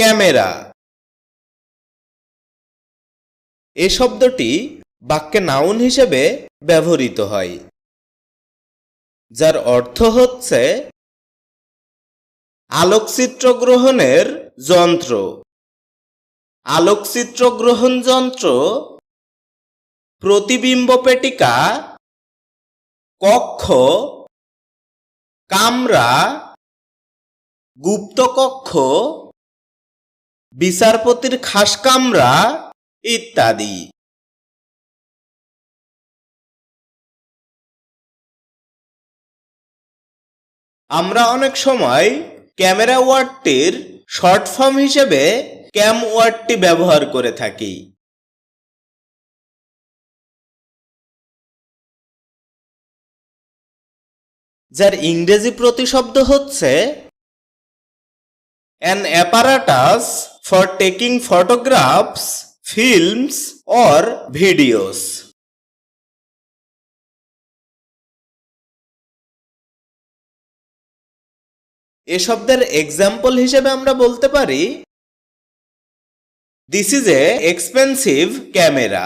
Camera. এ শব্দটি বাক্যে noun হিসেবে ব্যবহৃত হয়, যার অর্থ হচ্ছে আলোকচিত্র গ্রহণের যন্ত্র। আলোকচিত্র গ্রহণ যন্ত্র প্রতিবিম্ব পেটিকা, কক্ষ, কামরা গুপ্তকক্ষ বিচারপতির খাস কামরা ইত্যাদি। আমরা অনেক সময় ক্যামেরা ওয়ার্ডটির শর্ট ফর্ম হিসেবে ক্যাম ওয়ার্ডটি ব্যবহার করে থাকি। যার ইংরেজি প্রতিশব্দ হচ্ছে, an apparatus for taking photographs, films or videos. এ শব্দের এক্সাম্পল হিসেবে আমরা বলতে পারি this is a expensive camera